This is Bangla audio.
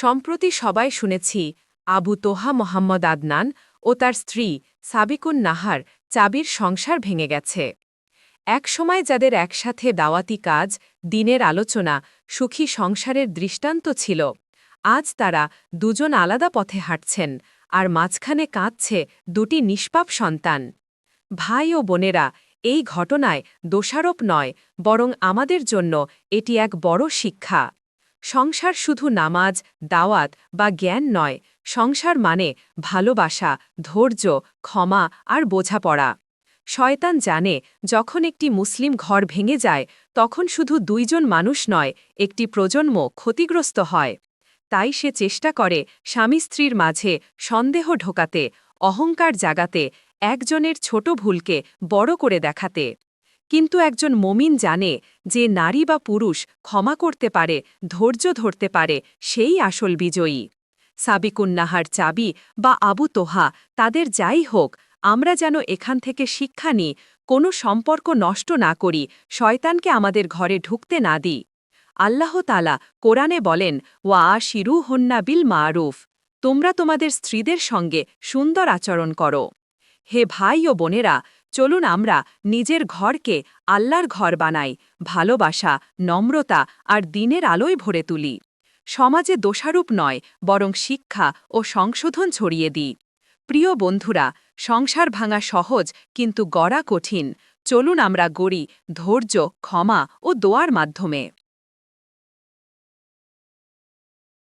সম্প্রতি সবাই শুনেছি, আবু তোহা মোহাম্মদ আদনান ও তার স্ত্রী সাবিকুন নাহার চাবির সংসার ভেঙে গেছে। একসময় যাদের একসাথে দাওয়াতি কাজ, দিনের আলোচনা, সুখী সংসারের দৃষ্টান্ত ছিল, আজ তারা দুজন আলাদা পথে হাঁটছেন আর মাঝখানে কাঁদছে দুটি নিষ্পাপ সন্তান। ভাই ও বোনেরা, এই ঘটনায় দোষারোপ নয়, বরং আমাদের জন্য এটি এক বড় শিক্ষা। সংসার শুধু নামাজ, দাওয়াত বা জ্ঞান নয়, সংসার মানে ভালোবাসা, ধৈর্য, ক্ষমা আর বোঝাপড়া। শয়তান জানে, যখন একটি মুসলিম ঘর ভেঙে যায়, তখন শুধু দুইজন মানুষ নয়, একটি প্রজন্ম ক্ষতিগ্রস্ত হয়। তাই সে চেষ্টা করে স্বামী স্ত্রীর মাঝে সন্দেহ ঢোকাতে, অহংকার জাগাতে, একজনের ছোট ভুলকে বড় করে দেখাতে। কিন্তু একজন মমিন জানে যে নারী বা পুরুষ ক্ষমা করতে পারে, ধৈর্য ধরতে পারে, সেই আসল বিজয়ী। সাবিকুন্নাহার চাবি বা আবু তোহা, তাদের যাই হোক, আমরা যেন এখান থেকে শিক্ষা নিই, কোনো সম্পর্ক নষ্ট না করি, শয়তানকে আমাদের ঘরে ঢুকতে না দিই। আল্লাহ তালা কোরআনে বলেন, ওয়া শিরু হন্না বিল মারুফ তোমরা তোমাদের স্ত্রীদের সঙ্গে সুন্দর আচরণ করো। হে ভাই ও বোনেরা চলুন আমরা নিজের ঘরকে আল্লাহর ঘর বানাই, ভালোবাসা, নম্রতা আর দিনের আলোয় ভরে তুলি। সমাজে দোষারূপ নয়, বরং শিক্ষা ও সংশোধন ছড়িয়ে দিই। প্রিয় বন্ধুরা, সংসার ভাঙা সহজ কিন্তু গড়া কঠিন। চলুন আমরা গড়ি ধৈর্য, ক্ষমা ও দোয়ার মাধ্যমে।